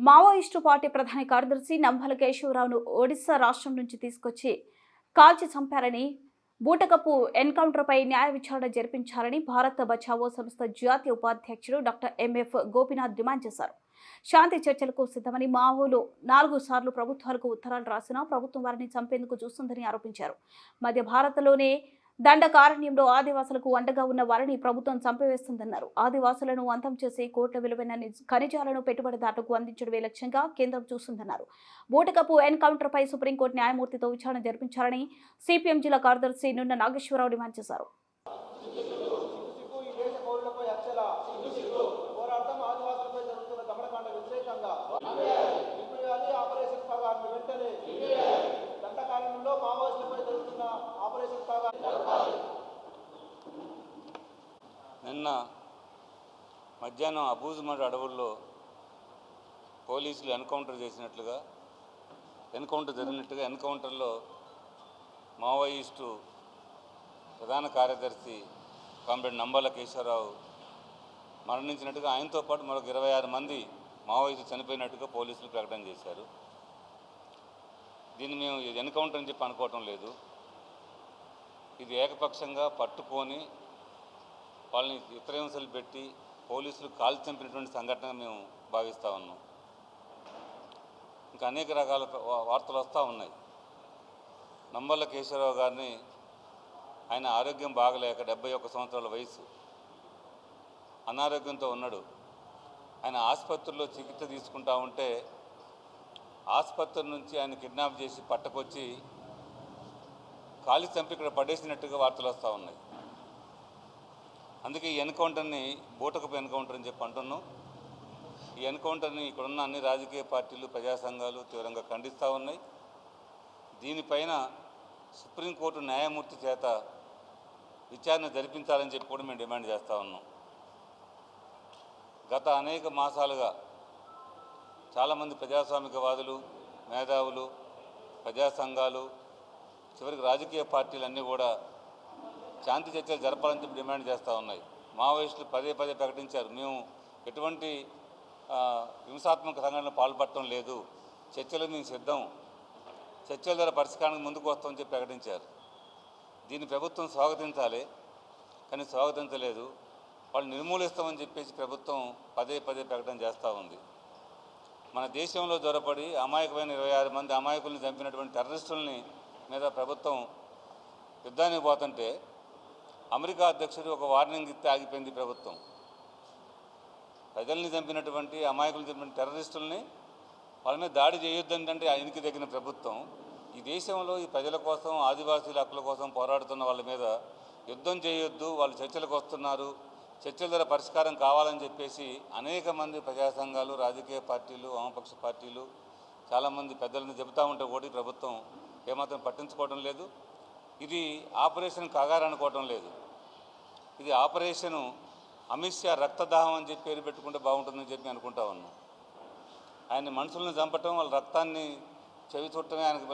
Maoist party ప్రధాన కార్యదర్శి నంబల కేశవరావును ఒడిశా రాష్ట్రం నుంచి తీసుకొచ్చి కాల్చి చంపారని బూటకపు ఎన్కౌంటర్పై న్యాయ విచారణ జరిపించాలని భారత బచావో సంస్థ జాతీయ ఉపాధ్యక్షుడు డాక్టర్ ఎంఎఫ్ గోపినాథ్ డిమాండ్ చేశారు. శాంతి చర్చలకు సిద్ధమని మావోలు నాలుగు సార్లు ప్రభుత్వాలకు ఉత్తరాలు రాసినా ప్రభుత్వం వారిని చంపేందుకు చూస్తుందని ఆరోపించారు. మధ్య భారత్లోనే దండకారణ్యంలో ఆదివాసులకు అండగా ఉన్న వారిని ప్రభుత్వం చంపివేస్తుందన్నారు. ఆదివాసులను అంతం చేసి కోట్ల విలువైన ఖనిజాలను పెట్టుబడిదారులకు అందించడమే లక్ష్యంగా కేంద్రం చూస్తుందన్నారు. బూటకపు ఎన్కౌంటర్ పై సుప్రీంకోర్టు న్యాయమూర్తితో విచారణ జరిపించాలని సిపిఎం జిల్లా కార్యదర్శి నున్న నాగేశ్వరరావు డిమాండ్ చేశారు. నిన్న మధ్యాహ్నం అబూజ్మడ్ అడవుల్లో పోలీసులు ఎన్కౌంటర్ చేసినట్లుగా ఎన్కౌంటర్ జరిగినట్టుగా ఎన్కౌంటర్లో మావోయిస్టు ప్రధాన కార్యదర్శి కామ్రేడ్ నంబల కేశవరావు మరణించినట్టుగా ఆయనతో పాటు మరొక ఇరవై ఆరు మంది మావోయిస్టు చనిపోయినట్టుగా పోలీసులు ప్రకటన చేశారు. దీన్ని మేము ఇది ఎన్కౌంటర్ అని చెప్పి అనుకోవటం లేదు. ఇది ఏకపక్షంగా పట్టుకొని వాళ్ళని చిత్రహింసలు పెట్టి పోలీసులు కాల్ చంపినటువంటి సంఘటన మేము భావిస్తూ ఉన్నాం. ఇంకా అనేక రకాల వార్తలు వస్తూ ఉన్నాయి. నంబర్ల కేశవరావు గారిని ఆయన ఆరోగ్యం బాగలేక డెబ్బై ఒక్క సంవత్సరాల వయసు. అనారోగ్యంతో ఉన్నాడు. ఆయన ఆసుపత్రిలో చికిత్స తీసుకుంటా ఉంటే ఆసుపత్రి నుంచి ఆయన కిడ్నాప్ చేసి పట్టుకొచ్చి కాలి చంపి ఇక్కడ పడేసినట్టుగా వార్తలు వస్తూ ఉన్నాయి. అందుకే ఈ ఎన్కౌంటర్ని బూటకపు ఎన్కౌంటర్ అని చెప్పి అంటున్నాం. ఈ ఎన్కౌంటర్ని ఇక్కడున్న అన్ని రాజకీయ పార్టీలు ప్రజా సంఘాలు తీవ్రంగా ఖండిస్తూ ఉన్నాయి. దీనిపైన సుప్రీంకోర్టు న్యాయమూర్తి చేత విచారణ జరిపించాలని చెప్పి కూడా మేము డిమాండ్ చేస్తూ ఉన్నాం. గత అనేక మాసాలుగా చాలామంది ప్రజాస్వామికవాదులు మేధావులు ప్రజా సంఘాలు చివరికి రాజకీయ పార్టీలన్నీ కూడా శాంతి చర్చలు జరపాలని చెప్పి డిమాండ్ చేస్తూ ఉన్నాయి. మావోయిస్టులు పదే పదే ప్రకటించారు. మేము ఎటువంటి హింసాత్మక సంఘటనలు పాల్పడటం లేదు. చర్చలు మేము సిద్ధం. చర్చల ద్వారా పరిష్కారానికి ముందుకు వస్తామని చెప్పి ప్రకటించారు. దీన్ని ప్రభుత్వం స్వాగతించాలి. కానీ స్వాగతించలేదు. వాళ్ళు నిర్మూలిస్తామని చెప్పేసి ప్రభుత్వం పదే పదే ప్రకటన చేస్తూ ఉంది. మన దేశంలో జ్వరపడి అమాయకమైన ఇరవై ఆరు మంది అమాయకుల్ని చంపినటువంటి టెర్రరిస్టుల్ని మీద ప్రభుత్వం యుద్ధానికి పోతుంటే అమెరికా అధ్యక్షుడు ఒక వార్నింగ్ ఇస్తే ఆగిపోయింది ప్రభుత్వం. ప్రజల్ని చంపినటువంటి అమాయకులు చంపిన టెర్రరిస్టుల్ని వాళ్ళ మీద దాడి చేయొద్దంటే ఆయనకి తగిన ప్రభుత్వం. ఈ దేశంలో ఈ ప్రజల కోసం ఆదివాసీల హక్కుల కోసం పోరాడుతున్న వాళ్ళ మీద యుద్ధం చేయొద్దు వాళ్ళు చర్చలకు వస్తున్నారు. చర్చల ద్వారా పరిష్కారం కావాలని చెప్పేసి అనేక మంది ప్రజా సంఘాలు రాజకీయ పార్టీలు వామపక్ష పార్టీలు చాలామంది పెద్దలను చెబుతూ ఉంటే కూడా ప్రభుత్వం ఏమాత్రం పట్టించుకోవడం లేదు. ఇది ఆపరేషన్ కాగారనుకోవటం లేదు. ఇది ఆపరేషను అమిత్ షా రక్తదాహం అని చెప్పి పేరు పెట్టుకుంటే బాగుంటుందని చెప్పి అనుకుంటా ఉన్నాం. ఆయన మనుషులను చంపటం వాళ్ళ రక్తాన్ని చెవి చుట్టమే ఆయనకు